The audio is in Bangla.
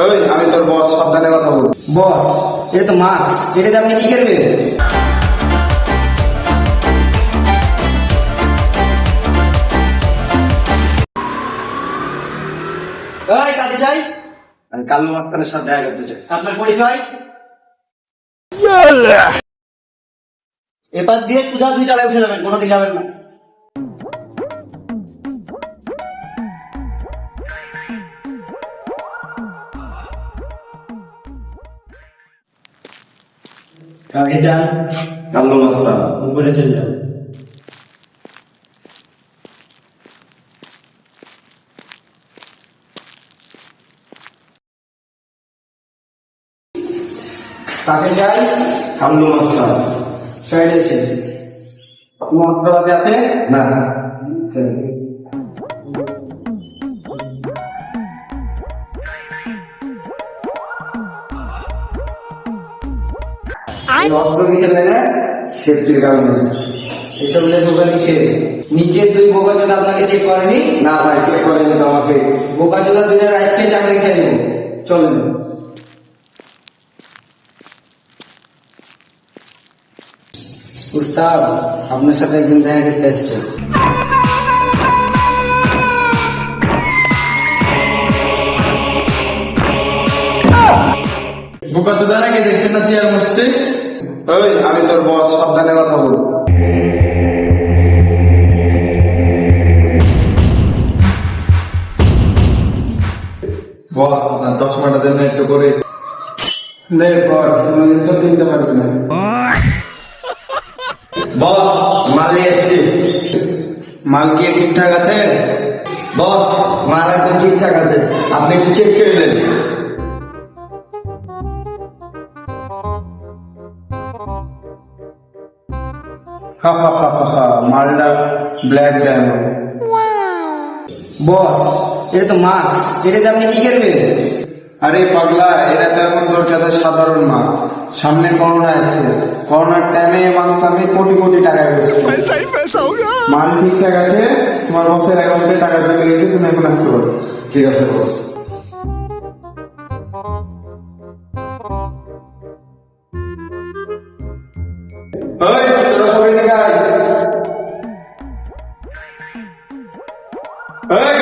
ওই আমি তোর বস সাবধানে কথা বল। বস এটা তো মাস্ক এটাতে আপনি কি করবেন এই কাজে যাই। আমি মাস্তানের সাথে দেখা করতে চাই। আপনার পরিচয়? এবার দিয়ে সুজা দুই চালায় উঠে যাবেন কোনোদিন যাবেন না। এটা কাল্লু মাস্তান। উপরে চলে যাও। কাকে চাই কাল্লু মাস্তান। সাইডে এসে। মহাপ্রভাতে আপনি না। সেফটির কারণে এসব নিচের দুই বোকা চোদা আপনাকে চেক করেনি না ভাই চেক করেনি তো আমাকে। বোকা চোদা দুজনের আজকে চাকরি খেয়ে দেবো চলেন। উস্তাদ আপনার সাথে একদিন দেখা করতে এসছে। বোকা তো নাকি দেখছেন না চেয়ার বসছে। ওই আমি তোর বস, সাবধানে কথা বল। বস চশমাটা দেন একটু করে। তো পারবি না। মাল কি ঠিকঠাক আছে? বস, মাল একদম ঠিকঠাক আছে। আপনি একটু চেক করে নেন। মালটা ব্ল্যাক ডায়মন্ড। বস এটা তো মাস্ক এটাতে আপনি কি করবেন আরে পাগলা এরা তো এখন তোর কাছে সাধারণ মাছ সামনে করোনা এসছে করোনার টাইমে মানুষ আমি কোটি কোটি টাকা বেচছি মাল ঠিকঠাক আছে তোমার বসের অ্যাকাউন্টে টাকা চলে গেছে তুমি এখন আসতে পারো। ঠিক আছে বস Okay.